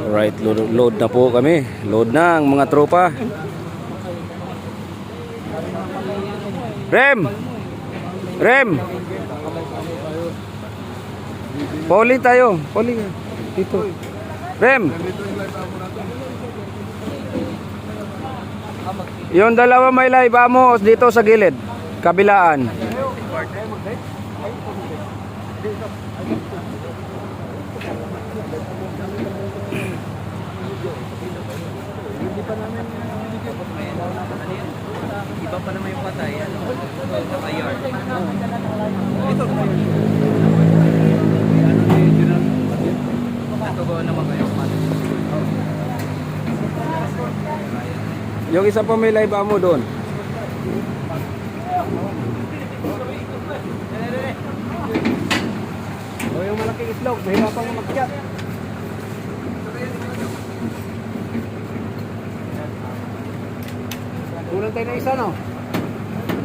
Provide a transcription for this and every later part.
Alright, load, load na po kami. Load na ang mga tropa. Rem! Rem! Poli tayo. Poli. Dito. Rem! Yung dalawa may live amo dito sa gilid. Kabilaan. Iba pa naman yung patay, ano? Ito naman kayo kumain. Yung isa pa may live amo doon. Itlog, mahirapan mo mag-chat. Kulang tayo na isa, no?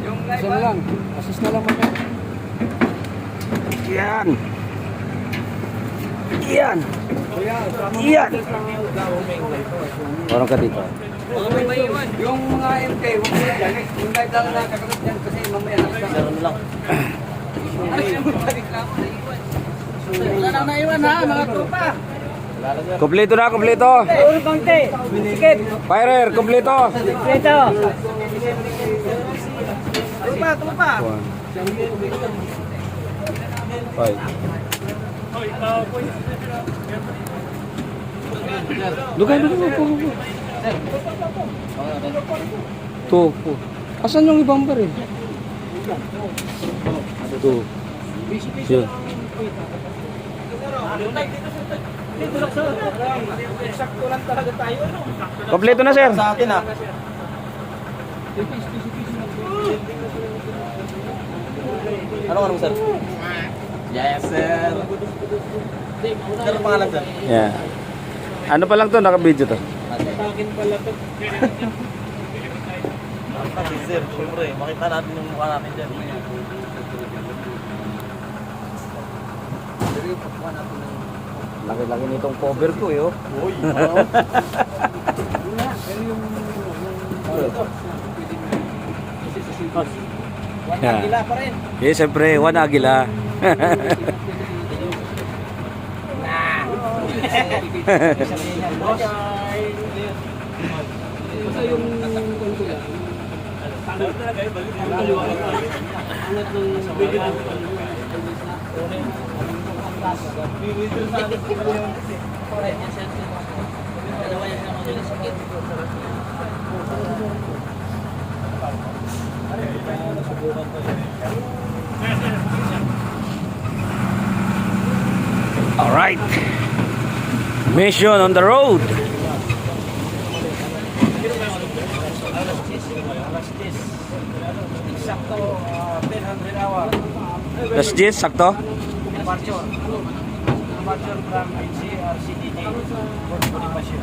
Yung Isa na lang. Assist na lang mo. Yan. Yan. Yan. Parang ka dito. Yung mga MK, huwag mo yan. Yung kahit lang nakakagat yan kasi mamaya nakakagat. Meron lang. Wala nang naiwan ha, mga tropa. Kompleto na, kompleto. Puro bangte. Sikip. Firer, kompleto. Dito. Tropa, tropa. One. Five. Dugay, dugay, dugay, dugay. Two, four. Asan yung ibang bar eh? Two. Yun. Sakto lang talaga tayo. Kompleto na, sir. Sa atin ah. Ano anong sir? Yes sir. Sir, ang pangalan sir? Yeah. Ano pa lang to, naka-video to. Akin pala to. Kasi sir, syempre, makita natin yung mukha natin dyan. Laki-laki nitong cover ko eh, oh. Uy, Yeah. Gila pa rin. Eh, siyempre, one agila. All right. Mission on the road. Sakto, ah, 1000 hour. Last Jess, sakto? Departure. Departure from NCRCDD. Port Bonifacio.